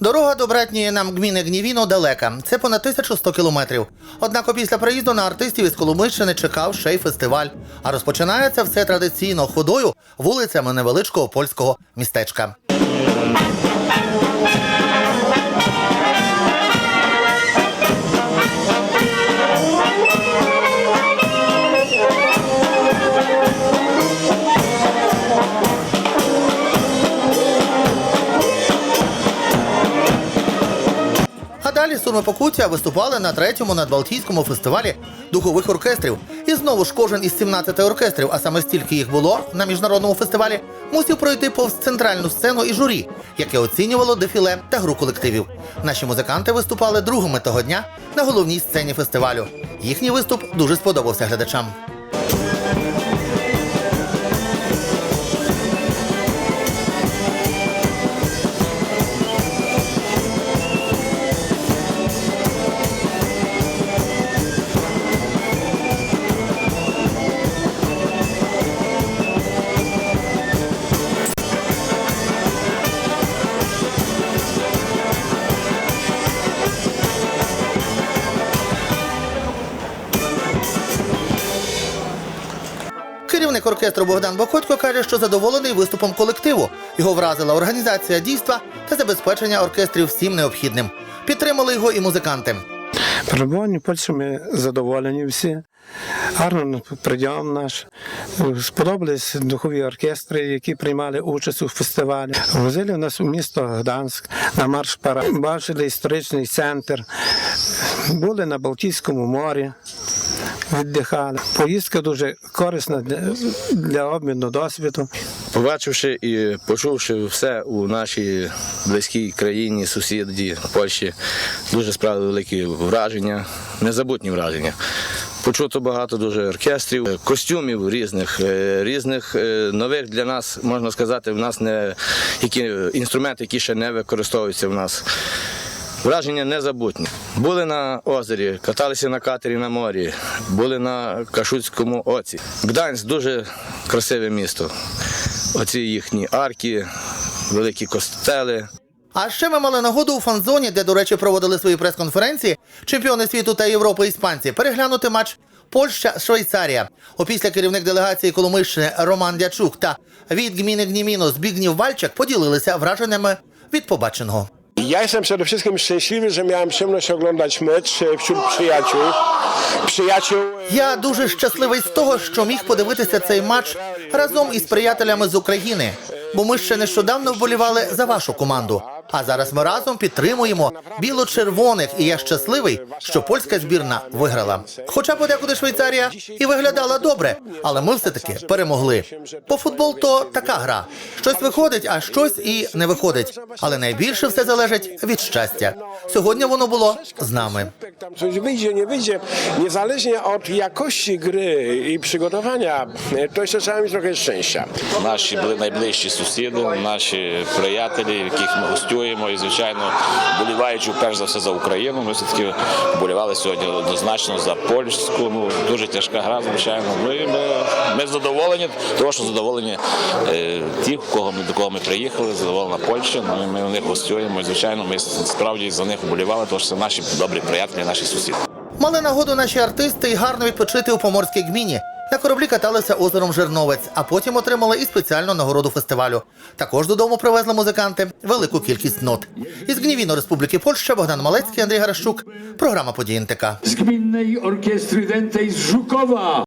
Дорога до братньої нам гміни Гнівіно далека. Це понад 1100 кілометрів. Однак опісля приїзду на артистів із Коломийщини чекав ще й фестиваль. А розпочинається все традиційно ходою вулицями невеличкого польського містечка. Далі Сурми Покуття виступали на третьому надбалтійському фестивалі духових оркестрів. І знову ж кожен із 17 оркестрів, а саме стільки їх було на міжнародному фестивалі, мусив пройти повз центральну сцену і журі, яке оцінювало дефіле та гру колективів. Наші музиканти виступали другими того дня на головній сцені фестивалю. Їхній виступ дуже сподобався глядачам. Керівник оркестру Богдан Бокотько каже, що задоволений виступом колективу. Його вразила організація дійства та забезпечення оркестрів всім необхідним. Підтримали його і музиканти. Перебування в ми задоволені всі. Гарно прийом наш. Сподобались духові оркестри, які приймали участь у фестивалі. Возили в нас у місто Гданськ на марш пара. Бачили історичний центр. Були на Балтійському морі. Віддихали. Поїздка дуже корисна для, для обміну досвіду. Побачивши і почувши все у нашій близькій країні, сусіді Польщі, дуже справили великі враження, незабутні враження. Почуто багато дуже оркестрів, костюмів різних, е, різних е, нових для нас, можна сказати, в нас не які інструменти, які ще не використовуються в нас. Враження незабутні. Були на озері, каталися на катері на морі, були на Кашуцькому оці. Гданськ дуже красиве місто. Оці їхні арки, великі костели. А ще ми мали нагоду у фан-зоні, де, до речі, проводили свої прес-конференції, чемпіони світу та Європи іспанці, переглянути матч Польща-Швейцарія. Опісля керівник делегації Коломийщини Роман Дячук та від гміни Гніміно Збігнів Вальчак поділилися враженнями від побаченого. Ja jestem przede wszystkim szczęśliwy, że miałem przyjemność oglądać mecz e, wśród przyjaciół. Przyjaciół. Я дуже щасливий з того, що міг подивитися цей матч разом із приятелями з України, бо ми ще нещодавно вболівали за вашу команду. А зараз ми разом підтримуємо біло-червоних, і я щасливий, що польська збірна виграла. Хоча подекуди Швейцарія і виглядала добре, але ми все-таки перемогли. Бо футбол то така гра. Щось виходить, а щось і не виходить. Але найбільше все залежить від щастя. Сьогодні воно було з нами. Tam coś wyjdzie, nie wyjdzie. Niezależnie od jakości gry i przygotowania, e, to jeszcze trzeba mieć trochę szczęścia. Наші були найближчі сусіди, наші приятелі, яких ми гостюємо, і звичайно, боліваючи перш за все за Україну. Ми все таки болівали сьогодні однозначно за польську. Ну дуже тяжка гра, звичайно. Ну і ми, ми задоволені, тому що задоволені е, ті, кого ми до кого ми приїхали, задоволена Польща. Ну і ми у них гостюємо. І, звичайно, ми справді за них болівали, тому що це наші добрі приятелі, наші сусіди. Мали нагоду наші артисти і гарно відпочити у поморській гміні. На кораблі каталися озером Жерновець, а потім отримали і спеціальну нагороду фестивалю. Також додому привезли музиканти велику кількість нот. Із Гнівіно Республіки Польща Богдан Малецький, Андрій Гарашук. Програма події НТК. з Gminnej Orkiestry Dętej z Żukowa.